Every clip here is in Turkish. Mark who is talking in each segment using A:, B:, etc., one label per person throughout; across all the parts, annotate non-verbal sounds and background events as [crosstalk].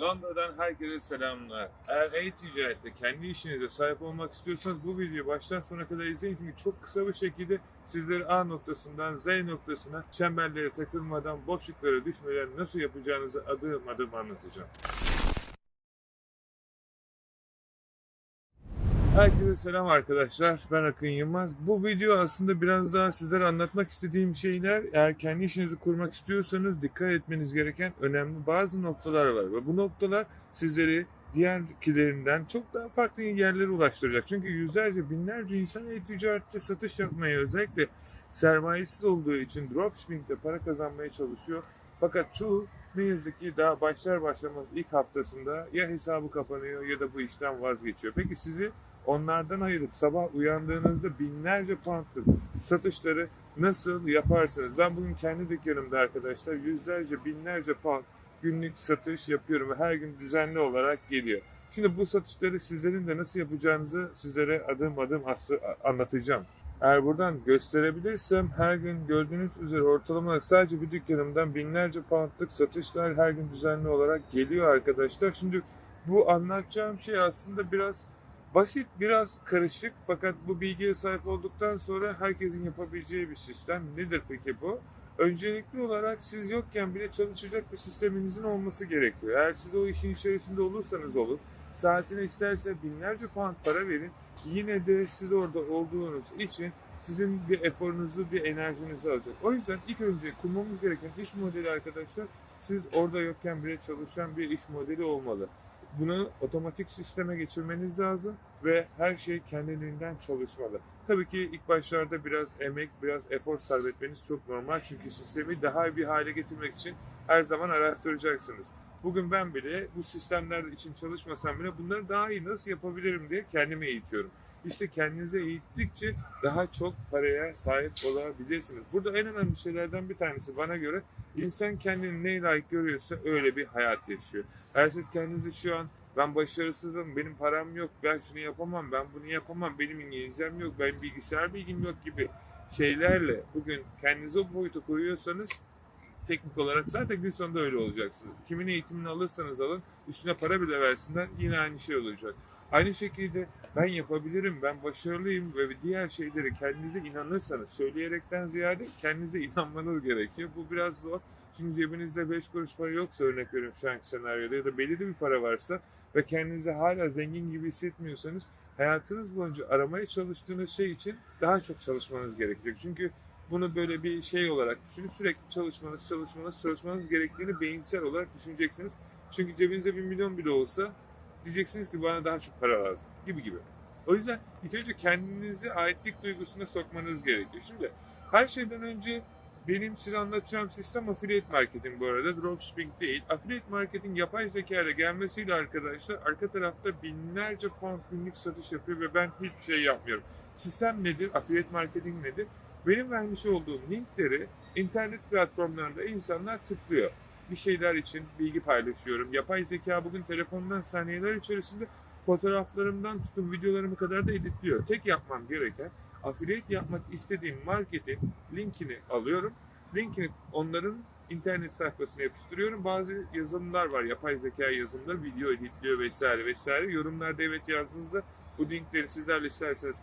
A: Londra'dan herkese selamlar. Eğer e-ticarette kendi işinize sahip olmak istiyorsanız bu videoyu baştan sona kadar izleyin çünkü çok kısa bir şekilde sizleri A noktasından Z noktasına çemberlere takılmadan boşluklara düşmeden nasıl yapacağınızı adım adım anlatacağım. Herkese selam arkadaşlar. Ben Akın Yılmaz. Bu video aslında biraz daha sizlere anlatmak istediğim şeyler. Eğer kendi işinizi kurmak istiyorsanız dikkat etmeniz gereken önemli bazı noktalar var. Ve bu noktalar sizleri diğerkilerinden çok daha farklı yerlere ulaştıracak. Çünkü yüzlerce, binlerce insan e-ticarette satış yapmaya özellikle sermayesiz olduğu için dropshipping'de para kazanmaya çalışıyor. Fakat çoğu ne yazık ki daha başlar başlamaz ilk haftasında ya hesabı kapanıyor ya da bu işten vazgeçiyor. Peki sizi onlardan ayırıp sabah uyandığınızda binlerce poundluk satışları nasıl yaparsınız? Ben bugün kendi dükkanımda arkadaşlar yüzlerce binlerce pound günlük satış yapıyorum ve her gün düzenli olarak geliyor. Şimdi bu satışları sizlerin de nasıl yapacağınızı sizlere adım adım anlatacağım. Eğer buradan gösterebilirsem her gün gördüğünüz üzere ortalama sadece bir dükkanımdan binlerce poundluk satışlar her gün düzenli olarak geliyor arkadaşlar. Şimdi bu anlatacağım şey aslında biraz basit, biraz karışık fakat bu bilgiye sahip olduktan sonra herkesin yapabileceği bir sistem. Nedir peki bu? Öncelikli olarak siz yokken bile çalışacak bir sisteminizin olması gerekiyor. Eğer siz o işin içerisinde olursanız olun, saatine isterse binlerce pound para verin, yine de siz orada olduğunuz için sizin bir eforunuzu, bir enerjinizi alacak. O yüzden ilk önce kurmamız gereken iş modeli arkadaşlar, siz orada yokken bile çalışan bir iş modeli olmalı. Bunu otomatik sisteme geçirmeniz lazım ve her şey kendiliğinden çalışmalı. Tabii ki ilk başlarda biraz emek, biraz efor sarf etmeniz çok normal çünkü sistemi daha iyi bir hale getirmek için her zaman araştıracaksınız. Bugün ben bile bu sistemler için çalışmasam bile bunları daha iyi nasıl yapabilirim diye kendimi eğitiyorum. İşte kendinize eğittikçe daha çok paraya sahip olabilirsiniz. Burada en önemli şeylerden bir tanesi bana göre insan kendini neye layık görüyorsa öyle bir hayat yaşıyor. Eğer siz kendinizi şu an ben başarısızım, benim param yok, ben şunu yapamam, ben bunu yapamam, benim İngilizcem yok, ben bilgisayar bilgim yok gibi şeylerle bugün kendinizi o boyuta koyuyorsanız teknik olarak zaten gün sonunda öyle olacaksınız. Kimin eğitimini alırsanız alın, üstüne para bile versinler yine aynı şey olacak. Aynı şekilde ben yapabilirim, ben başarılıyım ve diğer şeyleri kendinize inanırsanız söyleyerekten ziyade kendinize [laughs] inanmanız gerekiyor. Bu biraz zor. Çünkü cebinizde 5 kuruş para yoksa örnek veriyorum şu anki senaryoda ya da belirli bir para varsa ve kendinizi hala zengin gibi hissetmiyorsanız hayatınız boyunca aramaya çalıştığınız şey için daha çok çalışmanız gerekecek. Çünkü bunu böyle bir şey olarak düşünün. Sürekli çalışmanız, çalışmanız, çalışmanız gerektiğini beyinsel olarak düşüneceksiniz. Çünkü cebinizde bir milyon bile olsa diyeceksiniz ki bana daha çok para lazım gibi gibi. O yüzden ilk önce kendinizi aitlik duygusuna sokmanız gerekiyor. Şimdi her şeyden önce benim size anlatacağım sistem affiliate marketing bu arada. Dropshipping değil. Affiliate marketing yapay zeka ile gelmesiyle arkadaşlar arka tarafta binlerce pound günlük satış yapıyor ve ben hiçbir şey yapmıyorum. Sistem nedir? Affiliate marketing nedir? Benim vermiş olduğum linkleri internet platformlarında insanlar tıklıyor. Bir şeyler için bilgi paylaşıyorum. Yapay zeka bugün telefondan saniyeler içerisinde fotoğraflarımdan tutun videolarımı kadar da editliyor. Tek yapmam gereken affiliate yapmak istediğim marketin linkini alıyorum. Linkini onların internet sayfasına yapıştırıyorum. Bazı yazılımlar var, yapay zeka yazılımları, video editliyor vesaire vesaire. Yorumlarda evet yazdığınızda bu linkleri sizlerle isterseniz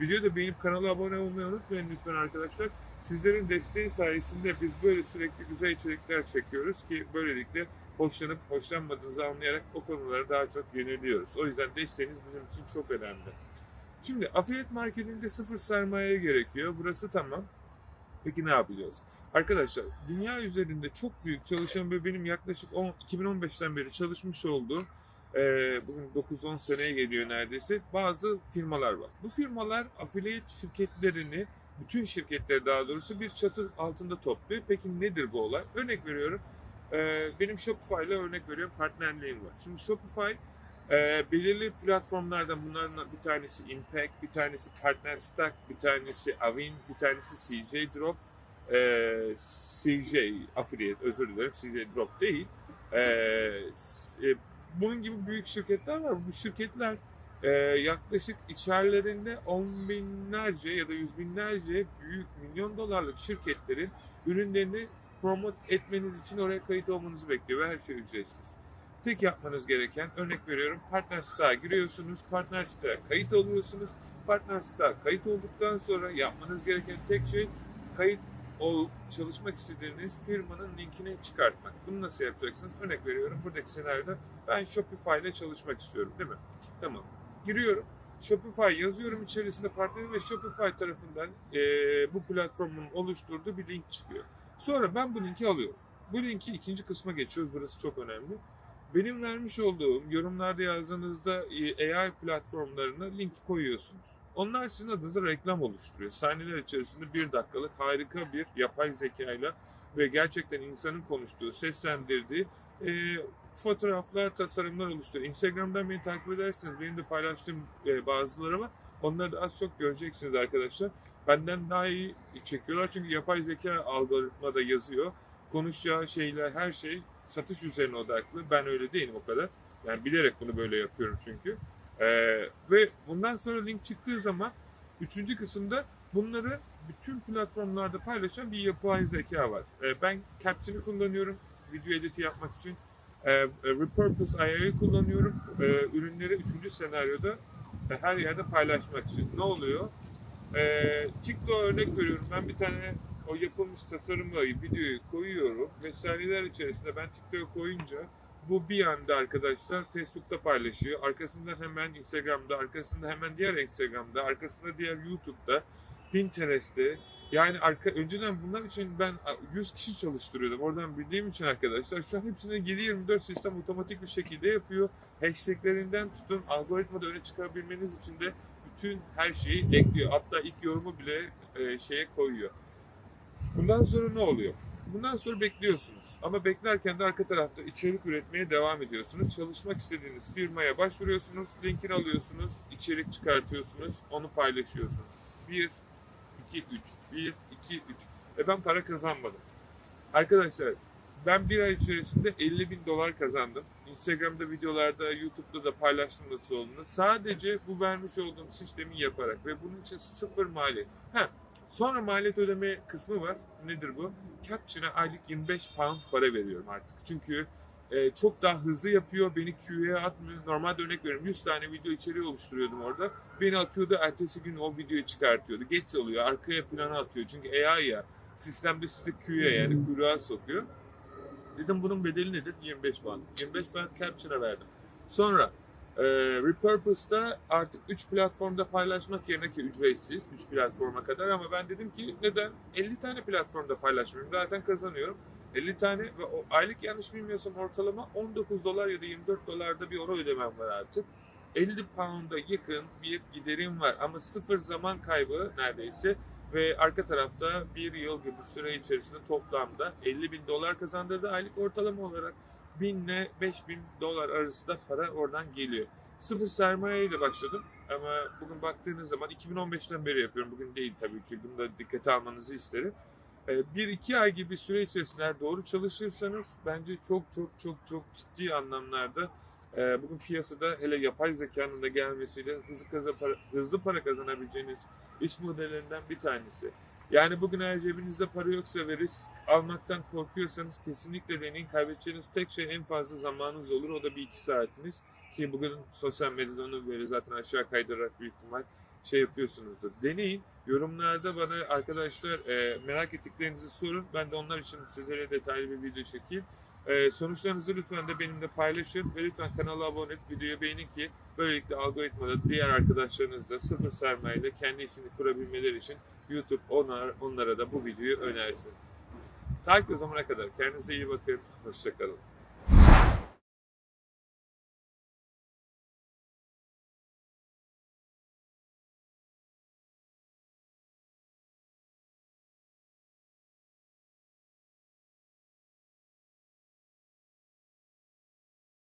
A: paylaşırım. Videoda beğenip kanala abone olmayı unutmayın lütfen arkadaşlar. Sizlerin desteği sayesinde biz böyle sürekli güzel içerikler çekiyoruz ki böylelikle hoşlanıp hoşlanmadığınızı anlayarak o konulara daha çok yöneliyoruz. O yüzden desteğiniz bizim için çok önemli. Şimdi affiliate marketingde sıfır sermaye gerekiyor. Burası tamam. Peki ne yapacağız? Arkadaşlar dünya üzerinde çok büyük çalışan ve benim yaklaşık 10, 2015'ten beri çalışmış olduğum e, bugün 9-10 seneye geliyor neredeyse bazı firmalar var. Bu firmalar affiliate şirketlerini bütün şirketleri daha doğrusu bir çatı altında topluyor. Peki nedir bu olay? Örnek veriyorum. e, benim Shopify ile örnek veriyorum partnerliğim var. Şimdi Shopify e, belirli platformlardan bunların bir tanesi Impact, bir tanesi Partner Stack, bir tanesi Avin, bir tanesi CJ Drop, e, CJ Affiliate özür dilerim CJ Drop değil. E, bunun gibi büyük şirketler var. Bu şirketler e, yaklaşık içerilerinde on binlerce ya da yüz binlerce büyük milyon dolarlık şirketlerin ürünlerini promote etmeniz için oraya kayıt olmanızı bekliyor ve her şey ücretsiz. Tek yapmanız gereken örnek veriyorum partner siteye giriyorsunuz. Partner siteye kayıt oluyorsunuz. Partner siteye kayıt olduktan sonra yapmanız gereken tek şey kayıt olup çalışmak istediğiniz firmanın linkini çıkartmak. Bunu nasıl yapacaksınız? Örnek veriyorum buradaki senaryoda ben Shopify ile çalışmak istiyorum değil mi? Tamam. Giriyorum. Shopify yazıyorum içerisinde partnerim ve Shopify tarafından eee, bu platformun oluşturduğu bir link çıkıyor. Sonra ben bu linki alıyorum. Bu linki ikinci kısma geçiyoruz. Burası çok önemli. Benim vermiş olduğum yorumlarda yazdığınızda e, AI platformlarına link koyuyorsunuz. Onlar sizin adınıza reklam oluşturuyor. Sahneler içerisinde bir dakikalık harika bir yapay zekayla ve gerçekten insanın konuştuğu, seslendirdiği e, fotoğraflar, tasarımlar oluşturuyor. Instagram'dan beni takip ederseniz benim de paylaştığım e, bazıları var. Onları da az çok göreceksiniz arkadaşlar. Benden daha iyi çekiyorlar çünkü yapay zeka algoritmada yazıyor. Konuşacağı şeyler, her şey satış üzerine odaklı. Ben öyle değilim o kadar. Yani bilerek bunu böyle yapıyorum çünkü. Ee, ve bundan sonra link çıktığı zaman üçüncü kısımda bunları bütün platformlarda paylaşan bir yapay zeka var. Ee, ben Caption'ı kullanıyorum video editi yapmak için. Ee, Repurpose AI'yi kullanıyorum. Ee, ürünleri üçüncü senaryoda e, her yerde paylaşmak için. Ne oluyor? Ee, TikTok örnek veriyorum. Ben bir tane o yapılmış tasarımı, videoyu koyuyorum. Vesaireler içerisinde ben TikTok'a koyunca bu bir anda arkadaşlar Facebook'ta paylaşıyor. Arkasından hemen Instagram'da, arkasında hemen diğer Instagram'da, arkasında diğer YouTube'da, Pinterest'te. Yani arka, önceden bunlar için ben 100 kişi çalıştırıyordum. Oradan bildiğim için arkadaşlar şu an hepsini 7-24 sistem otomatik bir şekilde yapıyor. Hashtaglerinden tutun algoritmada öne çıkabilmeniz için de bütün her şeyi ekliyor. Hatta ilk yorumu bile e, şeye koyuyor. Bundan sonra ne oluyor? Bundan sonra bekliyorsunuz. Ama beklerken de arka tarafta içerik üretmeye devam ediyorsunuz. Çalışmak istediğiniz firmaya başvuruyorsunuz, linkini alıyorsunuz, içerik çıkartıyorsunuz, onu paylaşıyorsunuz. 1, 2, 3, 1, 2, 3. Ve ben para kazanmadım. Arkadaşlar ben bir ay içerisinde 50 bin dolar kazandım. Instagram'da, videolarda, YouTube'da da paylaştım nasıl olduğunu. Sadece bu vermiş olduğum sistemi yaparak ve bunun için sıfır maliyet. Ha, Sonra maliyet ödeme kısmı var. Nedir bu? Caption'a aylık 25 pound para veriyorum artık. Çünkü e, çok daha hızlı yapıyor. Beni QA'ya atmıyor. Normalde örnek veriyorum 100 tane video içeriği oluşturuyordum orada. Beni atıyordu. Ertesi gün o videoyu çıkartıyordu. Geç oluyor. Arkaya plana atıyor. Çünkü AI ya. Sistemde sizi QA yani kuyruğa sokuyor. Dedim bunun bedeli nedir? 25 pound. 25 pound Caption'a verdim. Sonra e, Repurpose'da artık 3 platformda paylaşmak yerine ki ücretsiz 3 platforma kadar ama ben dedim ki neden 50 tane platformda paylaşmıyorum zaten kazanıyorum 50 tane ve o aylık yanlış bilmiyorsam ortalama 19 dolar ya da 24 dolarda bir onu ödemem var artık 50 pound'a yakın bir giderim var ama sıfır zaman kaybı neredeyse ve arka tarafta bir yıl gibi süre içerisinde toplamda 50 bin dolar kazandırdı aylık ortalama olarak 1000 ile 5000 dolar arasında para oradan geliyor. Sıfır sermaye ile başladım ama bugün baktığınız zaman 2015'ten beri yapıyorum. Bugün değil tabii ki. Bunu da dikkate almanızı isterim. Ee, Bir iki ay gibi süre içerisinde doğru çalışırsanız bence çok çok çok çok ciddi anlamlarda e, bugün piyasada hele yapay zekanın da gelmesiyle hızlı, para, hızlı para kazanabileceğiniz iş modellerinden bir tanesi. Yani bugün eğer cebinizde para yoksa ve risk almaktan korkuyorsanız kesinlikle deneyin. Kaybedeceğiniz tek şey en fazla zamanınız olur. O da bir iki saatiniz. Ki bugün sosyal medyada onu böyle zaten aşağı kaydırarak büyük ihtimal şey yapıyorsunuzdur. Deneyin. Yorumlarda bana arkadaşlar e, merak ettiklerinizi sorun. Ben de onlar için sizlere detaylı bir video çekeyim. E, sonuçlarınızı lütfen de benimle paylaşın ve lütfen kanala abone olup videoyu beğenin ki böylelikle algoritmada diğer arkadaşlarınız da sıfır sermayeyle kendi işini kurabilmeleri için YouTube onlar, onlara da bu videoyu önersin. Ta ki o zamana kadar kendinize iyi bakın. Hoşçakalın.